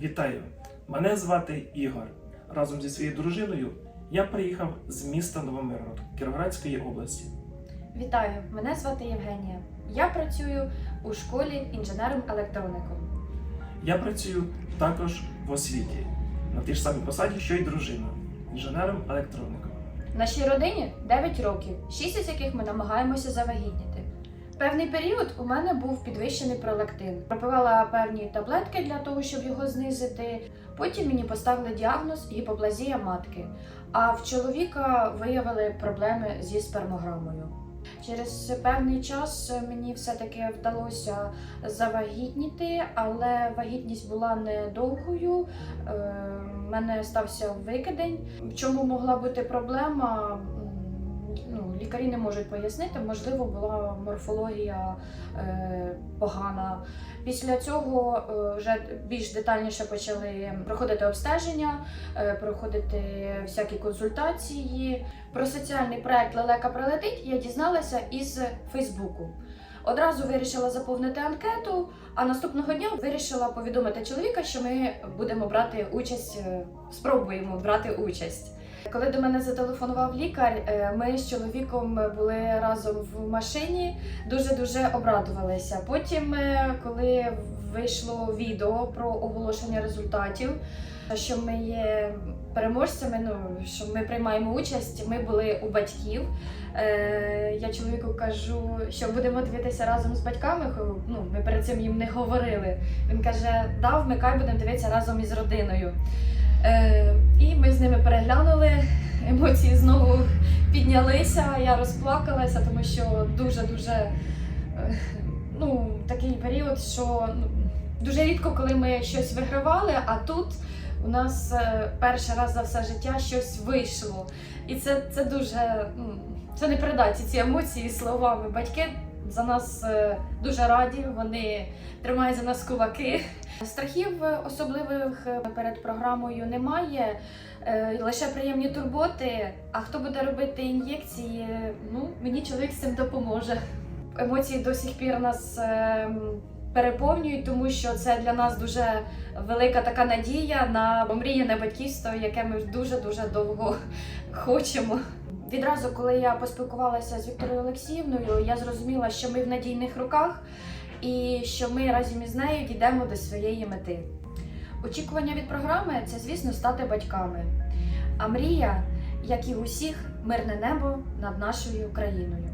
Вітаю! Мене звати Ігор. Разом зі своєю дружиною я приїхав з міста Новомиргород Кіровоградської області. Вітаю, мене звати Євгенія. Я працюю у школі інженером-електроником. Я працюю також в освіті на тій ж самій посаді, що й дружина інженером-електроником. Нашій родині 9 років, 6 із яких ми намагаємося завагітніти. Певний період у мене був підвищений пролактин. Пропивала певні таблетки для того, щоб його знизити. Потім мені поставили діагноз гіпоплазія матки. А в чоловіка виявили проблеми зі спермограмою. Через певний час мені все-таки вдалося завагітніти, але вагітність була недовгою. Е, в мене стався викидень. В чому могла бути проблема? Лікарі не можуть пояснити, можливо, була морфологія е, погана. Після цього е, вже більш детальніше почали проходити обстеження, е, проходити всякі консультації. Про соціальний проект Лелека прилетить я дізналася із Фейсбуку. Одразу вирішила заповнити анкету, а наступного дня вирішила повідомити чоловіка, що ми будемо брати участь, спробуємо брати участь. Коли до мене зателефонував лікар, е, ми з чоловіком були разом в машині, дуже дуже обрадувалися. Потім, е, коли вийшло відео про оголошення результатів, що ми є переможцями, ну що ми приймаємо участь, ми були у батьків. Е, я чоловіку кажу, що будемо дивитися разом з батьками. Ну, ми перед цим їм не говорили. Він каже: да, вмикай, будемо дивитися разом із родиною. Е, і ми з ними переглянули. Емоції знову піднялися. Я розплакалася, тому що дуже дуже ну, такий період, що ну, дуже рідко, коли ми щось вигравали, а тут у нас е, перший раз за все життя щось вийшло. І це, це дуже ну, це не передати ці емоції словами. Батьки за нас е, дуже раді, вони тримають за нас кулаки. Страхів е, особливих е, перед програмою немає, лише приємні турботи. А хто буде робити ін'єкції? Ну, мені чоловік з цим допоможе. Емоції до сих пір нас переповнюють, тому що це для нас дуже велика така надія на омріяне батьківство, яке ми дуже дуже довго хочемо. Відразу, коли я поспілкувалася з Вікторією Олексіївною, я зрозуміла, що ми в надійних руках і що ми разом із нею дійдемо до своєї мети. Очікування від програми це, звісно, стати батьками. А мрія, як і усіх, мирне небо над нашою країною.